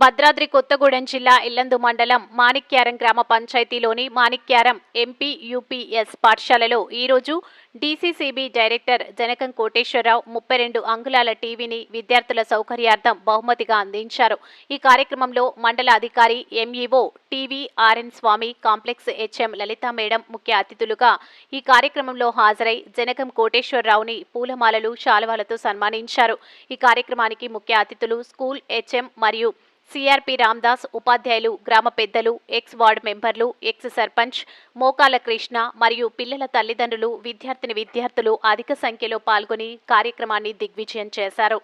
భద్రాద్రి కొత్తగూడెం జిల్లా ఇల్లందు మండలం మాణిక్యారం గ్రామ పంచాయతీలోని మాణిక్యారం ఎంపీ యూపీఎస్ పాఠశాలలో ఈరోజు డీసీసీబీ డైరెక్టర్ జనకం కోటేశ్వరరావు ముప్పై రెండు అంగుళాల టీవీని విద్యార్థుల సౌకర్యార్థం బహుమతిగా అందించారు. ఈ కార్యక్రమంలో మండల అధికారి MEO TV RN Swamy complex HM Lalitha madam ముఖ్య అతిథులుగా ఈ కార్యక్రమంలో హాజరై జనకం కోటేశ్వరరావుని పూలమాలలు శాలువాలతో సన్మానించారు. ఈ కార్యక్రమానికి ముఖ్య అతిథులు స్కూల్ హెచ్ఎం మరియు సిఆర్పి రామ్దాస్ ఉపాధ్యాయులు గ్రామ పెద్దలు ఎక్స్ వార్డ్ మెంబర్లు ఎక్స్ సర్పంచ్ మోకాల కృష్ణ మరియు పిల్లల తల్లిదండ్రులు విద్యార్థిని విద్యార్థులు అధిక సంఖ్యలో పాల్గొని కార్యక్రమాన్ని దిగ్విజయం చేశారు.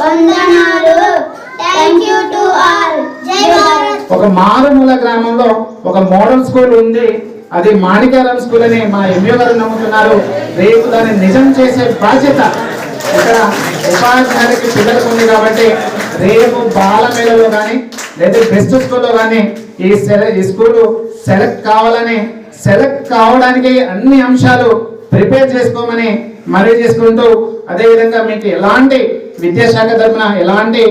వందనాలు. థ్యాంక్ యూ టు ఆల్ జై భారత్ ఒక మారుమూల గ్రామంలో ఒక మోడల్ స్కూల్ ఉంది. అది మాణిక్యారం స్కూల్ అని మా ఎంఏ గారు నమ్ముతున్నారు. రేపు దాన్ని నిజం చేసే బాధ్యత ఇక్కడ ఉపాధ్యాయులకి పిల్లలకు ఉంది కాబట్టి రేపు బాలమేళలో కానీ లేదా బెస్ట్ స్కూల్లో కానీ ఈ ఈ స్కూల్ సెలెక్ట్ కావాలని సెలెక్ట్ కావడానికి అన్ని అంశాలు ప్రిపేర్ చేసుకోమని మరీ చేసుకుంటూ అదేవిధంగా మీకు ఎలాంటి విద్యాశాఖ తరఫున ఎలాంటి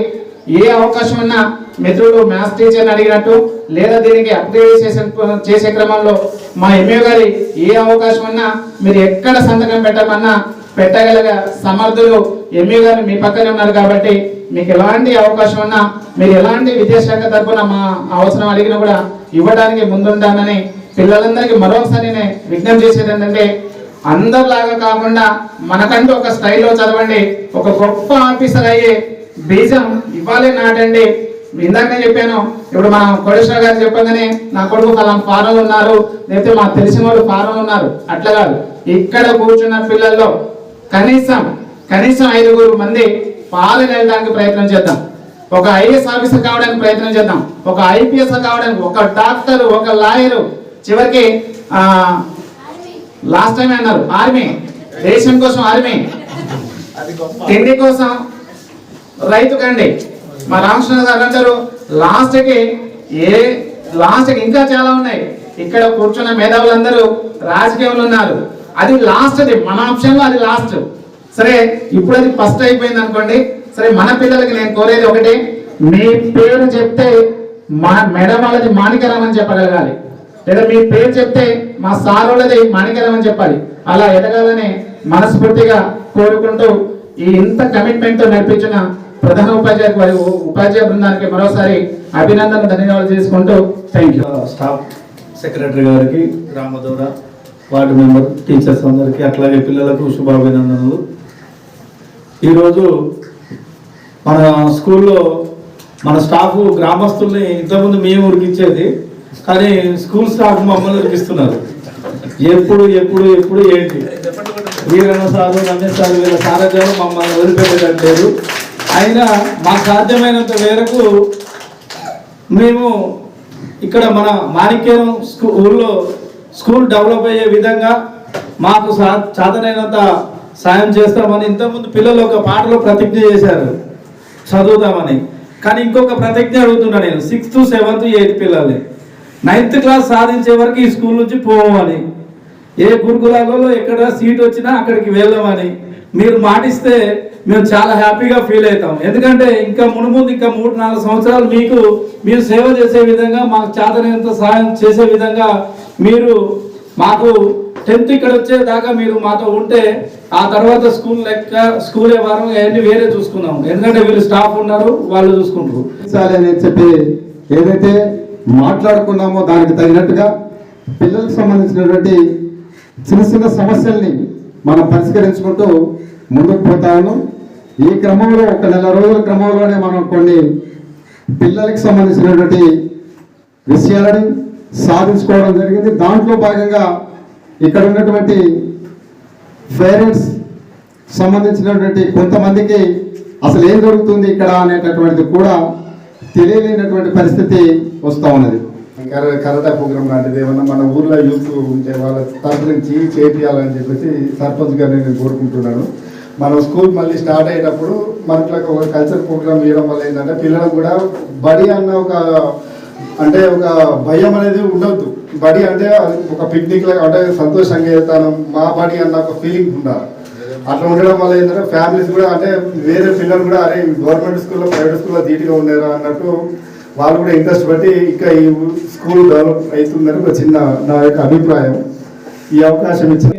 ఏ అవకాశం ఉన్నా మిత్రుడు మ్యాథ్స్ టీచర్ని అడిగినట్టు లేదా దీనికి అప్గ్రేడ్ చేసే చేసే క్రమంలో మా ఎంఏ గారి ఏ అవకాశం ఉన్నా మీరు ఎక్కడ సంతకం పెట్టమన్నా పెట్టగలిగే సమర్థులు ఎంఏ గారు మీ పక్కనే ఉన్నారు కాబట్టి మీకు ఎలాంటి అవకాశం ఉన్నా మీరు ఎలాంటి విద్యాశాఖ తరఫున మా అవసరం అడిగినా కూడా ఇవ్వడానికి ముందుంటానని పిల్లలందరికీ మరొకసారి నేను విజ్ఞప్తి చేసేది ఏంటంటే అందరిలాగా కాకుండా మనకంటూ ఒక స్టైల్లో చదవండి. ఒక గొప్ప ఆఫీసర్ అయ్యే బీజం ఇవ్వాలి నాటండి. ఇందాక చెప్పాను ఇప్పుడు మన కోటేశ్వర గారు చెప్పగానే నా కొడుకు ఫలాం ఫారం ఉన్నారు లేకపోతే మాకు తెలిసిన వాళ్ళు ఫారం ఉన్నారు. అట్లా కాదు. ఇక్కడ కూర్చున్న పిల్లల్లో కనీసం కనీసం ఐదుగురు మంది పాలన వెళ్ళడానికి ప్రయత్నం చేద్దాం. ఒక ఐఏఎస్ ఆఫీసర్ కావడానికి ప్రయత్నం చేద్దాం. ఒక ఐపీఎస్ కావడానికి ఒక డాక్టర్ ఒక లాయరు చివరికి ఆ లాస్ట్ టైం అన్నారు ఆర్మీ. దేశం కోసం ఆర్మీ. తిండి కోసం రైతు కండి. మా రామకృష్ణ గారు అంటారు లాస్ట్కి ఏ లాస్ట్కి ఇంకా చాలా ఉన్నాయి. ఇక్కడ కూర్చున్న మేధావులందరూ రాజకీయంలో ఉన్నారు. అది లాస్ట్ అది మన ఆప్షన్లో అది లాస్ట్ సరే ఇప్పుడు అది ఫస్ట్ అయిపోయింది అనుకోండి. సరే మన పిల్లలకి నేను కోరేది ఒకటి మీ పేరు చెప్తే మా మేడం వాళ్ళది మాణికరం అని చెప్పగలగాలి. లేదా మీ పేరు చెప్తే మా సార్ వాళ్ళది మాణికరం చెప్పాలి. అలా ఎదగాలని మనస్ఫూర్తిగా కోరుకుంటూ ఈ ఇంత కమిట్మెంట్తో నడిపించిన ప్రధాన ఉపాధ్యాయ వారి ఉపాధ్యాయ బృందానికి మరోసారి అభినందన ధన్యవాదాలు చేసుకుంటూ థ్యాంక్ యూ స్టాఫ్ సెక్రటరీ గారికి రామదూర వార్డు మెంబర్ టీచర్స్ అందరికీ అట్లాగే పిల్లలకు శుభాభినందనలు. ఈరోజు మన స్కూల్లో మన స్టాఫ్ గ్రామస్తుల్ని ఇంతకుముందు మేము ఉరికిచ్చేది కానీ స్కూల్ స్టాఫ్ మమ్మల్ని ఉరికిస్తున్నారు ఎప్పుడు ఎప్పుడు ఎప్పుడు ఏంటి? వీరన్న సారు రమేష్ సారు వీళ్ళ సారథ్యంలో మమ్మల్ని వదిలిపెట్టేటట్లేదు అయినా మాకు సాధ్యమైనంత మేరకు మేము ఇక్కడ మన మాణిక్యం స్కూ ఊర్లో స్కూల్ డెవలప్ అయ్యే విధంగా మాకు సా సాయం చేస్తామని ఇంతకుముందు పిల్లలు ఒక పాటలో ప్రతిజ్ఞ చేశారు. చదువుతామని కానీ ఇంకొక ప్రతిజ్ఞ అడుగుతున్నా నేను. సిక్స్త్ సెవెంత్ ఎయిత్ పిల్లల్ని. నైన్త్ క్లాస్ సాధించే వరకు ఈ స్కూల్ నుంచి పోవమని ఏ గురుకులాలలో ఎక్కడ సీట్ వచ్చినా అక్కడికి వెళ్ళమని. మీరు మాటిస్తే మేము చాలా హ్యాపీగా ఫీల్ అవుతాం. ఎందుకంటే ఇంకా మునుముందు ఇంకా మూడు నాలుగు సంవత్సరాలు మీకు మీరు సేవ చేసే విధంగా మాకు చేతనంత సహాయం చేసే విధంగా మీరు మాకు టెన్త్ ఇక్కడ వచ్చేదాకా మీరు మాతో ఉంటే ఆ తర్వాత స్కూల్ లెక్క స్కూల్ వారం అవన్నీ వేరే చూసుకున్నాం ఎందుకంటే వీళ్ళు స్టాఫ్ ఉన్నారు వాళ్ళు చూసుకుంటారు. అని చెప్పి ఏదైతే మాట్లాడుకున్నామో దానికి తగినట్టుగా పిల్లలకు సంబంధించినటువంటి చిన్న చిన్న సమస్యల్ని మనం పరిష్కరించుకుంటూ ముందుకు పోతాను ఈ క్రమంలో ఒక నెల రోజుల క్రమంలోనే మనం కొన్ని పిల్లలకి సంబంధించినటువంటి విషయాలని సాధించుకోవడం జరిగింది. దాంట్లో భాగంగా ఇక్కడ ఉన్నటువంటి పేరెంట్స్ సంబంధించినటువంటి కొంతమందికి అసలు ఏం జరుగుతుంది ఇక్కడ అనేటటువంటిది కూడా తెలియలేనటువంటి పరిస్థితి వస్తూ ఉన్నది. కరటా ప్రోగ్రామ్ లాంటిది ఏమన్నా మన ఊర్లో యూత్ ఉంటే వాళ్ళ తరపు నుంచి చేపియాలని చెప్పేసి సర్పంచ్ గారిని నేను కోరుకుంటున్నాను. మనం స్కూల్ మళ్ళీ స్టార్ట్ అయ్యేటప్పుడు మనకి ఒక కల్చర్ ప్రోగ్రామ్ ఇవ్వడం వల్ల ఏంటంటే పిల్లలకు కూడా బడి అన్న ఒక అంటే ఒక భయం అనేది ఉండొద్దు. బడి అంటే ఒక పిక్నిక్ లాగా అంటే సంతోషంగా వెళ్తాను మా బడి అన్న ఒక ఫీలింగ్ ఉండాలి. అట్లా ఉండడం వల్ల ఏంటంటే ఫ్యామిలీస్ కూడా అంటే వేరే పిల్లలు కూడా అరే గవర్నమెంట్ స్కూల్లో ప్రైవేట్ స్కూల్లో ధీటుగా ఉండేరా అన్నట్టు వాళ్ళు కూడా ఇంట్రెస్ట్ బట్టి ఇంకా ఈ స్కూల్ డెవలప్ అవుతుందని ఒక చిన్న నా యొక్క అభిప్రాయం. ఈ అవకాశం ఇచ్చిన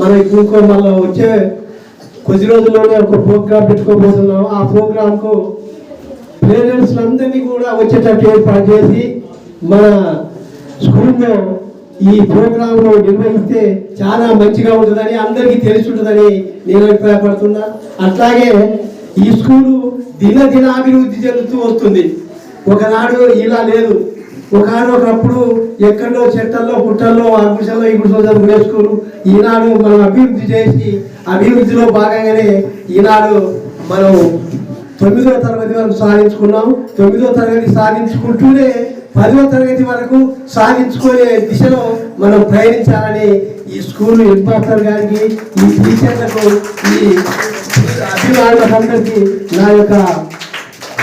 మనం ఇంకో మళ్ళీ వచ్చే కొద్ది రోజుల్లోనే ఒక ప్రోగ్రామ్ పెట్టుకోబోతున్నాం. ఆ ప్రోగ్రాంకు పేరెంట్స్ అందరినీ కూడా వచ్చేటట్టు ఏర్పాటు చేసి మన స్కూల్లో ఈ ప్రోగ్రాంను నిర్వహిస్తే చాలా మంచిగా ఉంటుందని అందరికీ తెలిసి ఉంటుందని నేను అభిప్రాయపడుతున్నా. అట్లాగే ఈ స్కూలు దినదిన అభివృద్ధి చెందుతూ వస్తుంది. ఒకనాడు ఇలా లేదు. ఒకనొకప్పుడు ఒకప్పుడు ఎక్కడో చెట్టల్లో పుట్టల్లో ఆ ఇప్పుడు ఈ గుడిసెలో చదువుకునే స్కూలు. ఈనాడు మనం అభివృద్ధి చేసి అభివృద్ధిలో భాగంగానే ఈనాడు మనం తొమ్మిదో తరగతి వరకు సాధించుకున్నాం. తొమ్మిదో తరగతి సాధించుకుంటూనే పదో తరగతి వరకు సాధించుకునే దిశలో మనం ప్రయాణించాలని ఈ స్కూల్ హెడ్ గారికి ఈ టీచర్లకు ఈ అభిమానులందరికీ నా యొక్క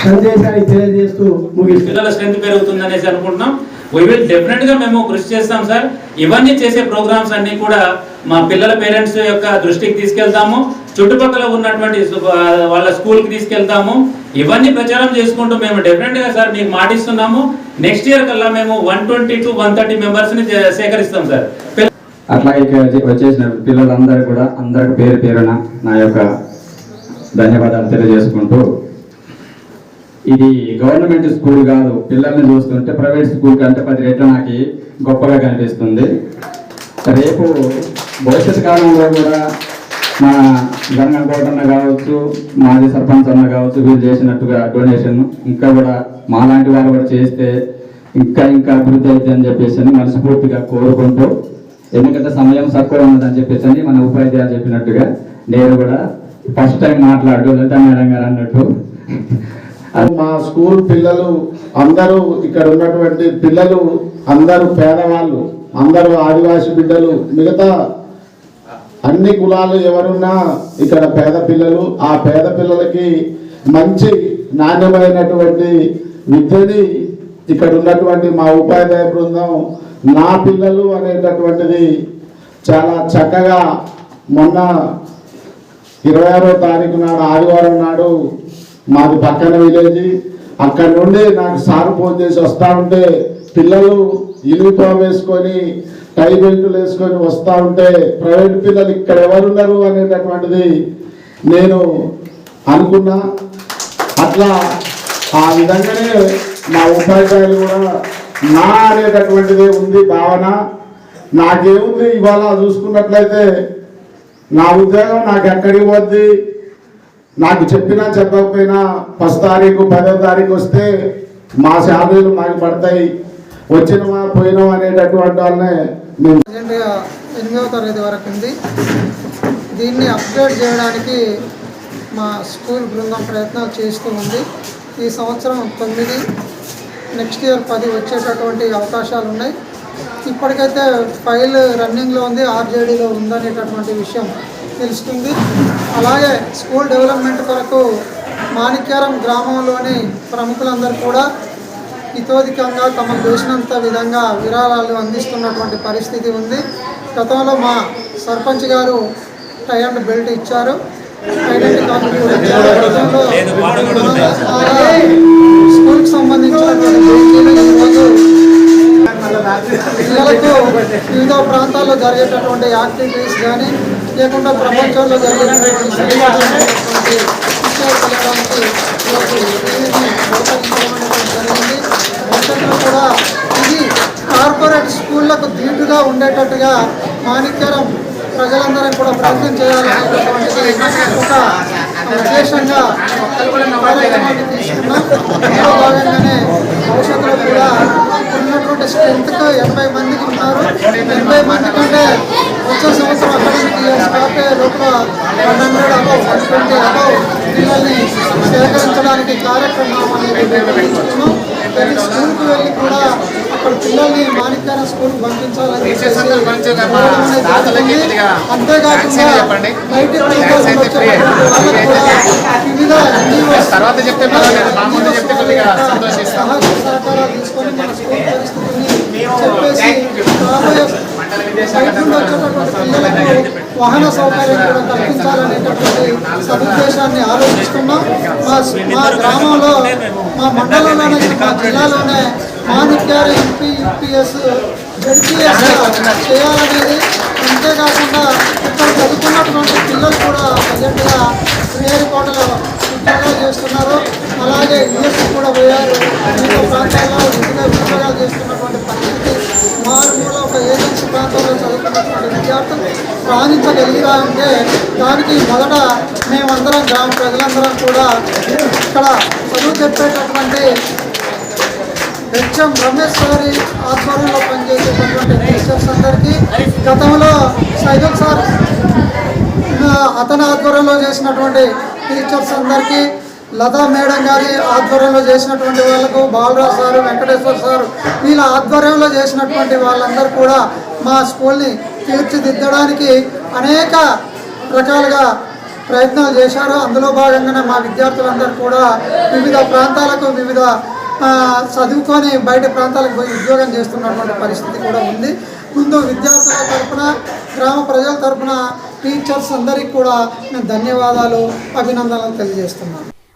సందేశాన్ని తెలియజేస్తూ ముగిస్తున్నాను. పిల్లల స్ట్రెంత్ పెరుగుతుందనేసి అనుకుంటున్నాం. వీ విల్ డెఫినెట్గా మేము కృషి చేస్తాం సార్ ఇవన్నీ చేసే ప్రోగ్రామ్స్ అన్ని కూడా మా పిల్లల పేరెంట్స్ యొక్క దృష్టికి తీసుకెళ్తాము. చుట్టుపక్కల ఉన్నటువంటి వాళ్ళ స్కూల్కి తీసుకెళ్తాము. ఇవన్నీ ప్రచారం చేసుకుంటూ మేము డెఫినెట్గా సార్ మీకు మాటిస్తున్నాము. నెక్స్ట్ ఇయర్ కల్లా మేము one twenty two one thirty మెంబర్స్ని సేకరిస్తాం సార్ అట్లా అట్లాగే ఇక్కడ వచ్చేసిన పిల్లలందరూ కూడా అందరికి పేరు పేరున నా యొక్క ధన్యవాదాలు తెలియజేసుకుంటూ ఇది గవర్నమెంట్ స్కూల్ కాదు పిల్లల్ని చూస్తుంటే ప్రైవేట్ స్కూల్ కంటే పది రేట్లు నాకు గొప్పగా కనిపిస్తుంది. రేపు భవిష్యత్ కాలంలో కూడా మన గంగం అన్న కావచ్చు మాజీ సర్పంచ్ అన్న కావచ్చు వీళ్ళు చేసినట్టుగా డొనేషన్ ఇంకా కూడా మాలాంటి వాళ్ళు కూడా చేస్తే ఇంకా ఇంకా అభివృద్ధి అవుతుంది అని చెప్పేసి అని మనస్ఫూర్తిగా కోరుకుంటూ ఎందుకంటే సమయం తక్కువ ఉన్నదని చెప్పేసి అని మన ఉపాధ్యాయులు చెప్పినట్టుగా నేను కూడా ఫస్ట్ టైం మాట్లాడు లలిత మేడం గారు అన్నట్టు. మా స్కూల్ పిల్లలు అందరూ ఇక్కడ ఉన్నటువంటి పిల్లలు అందరూ పేదవాళ్ళు అందరూ ఆదివాసి బిడ్డలు మిగతా అన్ని కులాలు ఎవరున్నా ఇక్కడ పేద పిల్లలు ఆ పేద పిల్లలకి మంచి నాణ్యమైనటువంటి విద్యని ఇక్కడ ఉన్నటువంటి మా ఉపాధ్యాయ బృందం నా పిల్లలు అనేటటువంటిది చాలా చక్కగా మొన్న ఇరవై ఆరో తారీఖు నాడు ఆదివారం నాడు మాది పక్కన విలేజ్ అక్కడ నుండి నాకు సార్ ఫోన్ చేసి వస్తా ఉంటే పిల్లలు యూనిఫామ్ వేసుకొని టై బెల్టులు వేసుకొని వస్తూ ఉంటే ప్రైవేట్ పిల్లలు ఇక్కడ ఎవరున్నారు అనేటటువంటిది నేను అనుకున్నా. అట్లా ఆ విధంగానే మా ఉపాధ్యాయులు కూడా నా అనేటటువంటిది ఉంది భావన. నాకేముంది ఇవాళ చూసుకున్నట్లయితే నా ఉద్యోగం నాకు ఎక్కడికి పోద్ది? నాకు చెప్పినా చెప్పకపోయినా ఫస్ట్ తారీఖు పదో తారీఖు వస్తే మా శాలరీలు మాకు పడతాయి. వచ్చినవా పోయినామా అనేటటువంటి వాళ్ళనే మేము ఎనిమిదవ తరగతి వరకు ఉంది. దీన్ని అప్గ్రేడ్ చేయడానికి మా స్కూల్ బృందం ప్రయత్నాలు చేస్తూ ఉంది. ఈ సంవత్సరం తొమ్మిది నెక్స్ట్ ఇయర్ పది వచ్చేటటువంటి అవకాశాలు ఉన్నాయి. ఇప్పటికైతే ఫైల్ రన్నింగ్లో ఉంది ఆర్జేడీలో ఉందనేటటువంటి విషయం తెలుస్తుంది. అలాగే స్కూల్ డెవలప్మెంట్ కొరకు మాణిక్యారం గ్రామంలోని ప్రముఖులందరూ కూడా ఇతోధికంగా తమకు చేసినంత విధంగా విరాళాలు అందిస్తున్నటువంటి పరిస్థితి ఉంది. గతంలో మా సర్పంచ్ గారు టై అండ్ బెల్ట్ ఇచ్చారు. స్కూల్కి సంబంధించినటువంటి ఈరోజు పిల్లలకు వివిధ ప్రాంతాల్లో జరిగేటటువంటి యాక్టివిటీస్ కానీ లేకుండా ప్రపంచంలో జరిగినటువంటి జరిగింది భవిష్యత్తులో కూడా ఇది కార్పొరేట్ స్కూళ్ళకు ధీటుగా ఉండేటట్టుగా మాణిక్యరం ప్రజలందరం కూడా ప్రయత్నం చేయాలనేటటువంటిది ఒక ఉద్దేశంగా తీసుకున్నాం. భాగంగానే భవిష్యత్తులో కూడా ఉన్నటువంటి స్ట్రెంత్కు ఎనభై మందికి ఉన్నారు. ఎనభై మంది కంటే వచ్చే సంవత్సరం అకాడమిక్ ఇయర్స్ స్టార్ట్ లోపల one hundred above one twenty above పిల్లల్ని సేకరించడానికి కార్యక్రమం అనేది నిర్వహించుకున్నాం ప్రతి స్కూల్కి వెళ్ళి కూడా అక్కడ పిల్లల్ని మాణిక్యాన స్కూల్కి పంపించాలని అంతేకాకుండా. బయటి తర్వాత చెప్తే సహకారాలు తీసుకొని మన స్కూల్ పరిస్థితిని చెప్పేసి రాబోయే బయట నుండి వచ్చేటటువంటి పిల్లలకు వాహన సౌకర్యం కూడా కల్పించాలనేటటువంటి సదుద్దేశాన్ని ఆలోచిస్తున్నాం. మా మా గ్రామంలో మా మండలంలోనే మా జిల్లాలోనే మాణిక్యాల ఎంపీ యూపీఎస్ జడ్పీఎస్ చేయాలనేది అంతేకాకుండా ఇక్కడ చదువుకున్నటువంటి పిల్లలు కూడా ప్రజెంట్గా శ్రీహరికోటలో ఉద్యోగాలు చేస్తున్నారు. అలాగే యుఎస్ కూడా పోయారు. వివిధ ప్రాంతాల్లో వివిధ ఉద్యోగాలు చేస్తున్నటువంటి పరిస్థితి ఏజెన్సీ ప్రాంతంలో చదువుతున్నటువంటి విద్యార్థులు రాణించగలిగిరా అంటే దానికి మొదట మేమందరం గ్రామ ప్రజలందరం కూడా ఇక్కడ చదువు చెప్పేటటువంటి హెచ్ఎం రమేష్ గారి ఆధ్వర్యంలో పనిచేసేటటువంటి టీచర్స్ అందరికీ గతంలో సైదుల్ సార్ అతని ఆధ్వర్యంలో చేసినటువంటి టీచర్స్ అందరికీ లతా మేడం గారి ఆధ్వర్యంలో చేసినటువంటి వాళ్ళకు బాలరాజ్ సారు వెంకటేశ్వర్ సారు వీళ్ళ ఆధ్వర్యంలో చేసినటువంటి వాళ్ళందరూ కూడా మా స్కూల్ని తీర్చిదిద్దడానికి అనేక రకాలుగా ప్రయత్నాలు చేశారు. అందులో భాగంగానే మా విద్యార్థులందరూ కూడా వివిధ ప్రాంతాలకు వివిధ చదువుకొని బయట ప్రాంతాలకు పోయి ఉద్యోగం చేస్తున్నటువంటి పరిస్థితి కూడా ఉంది. ముందు విద్యార్థుల తరఫున గ్రామ ప్రజల తరపున టీచర్స్ అందరికీ కూడా నేను ధన్యవాదాలు అభినందనలు తెలియజేస్తున్నాను.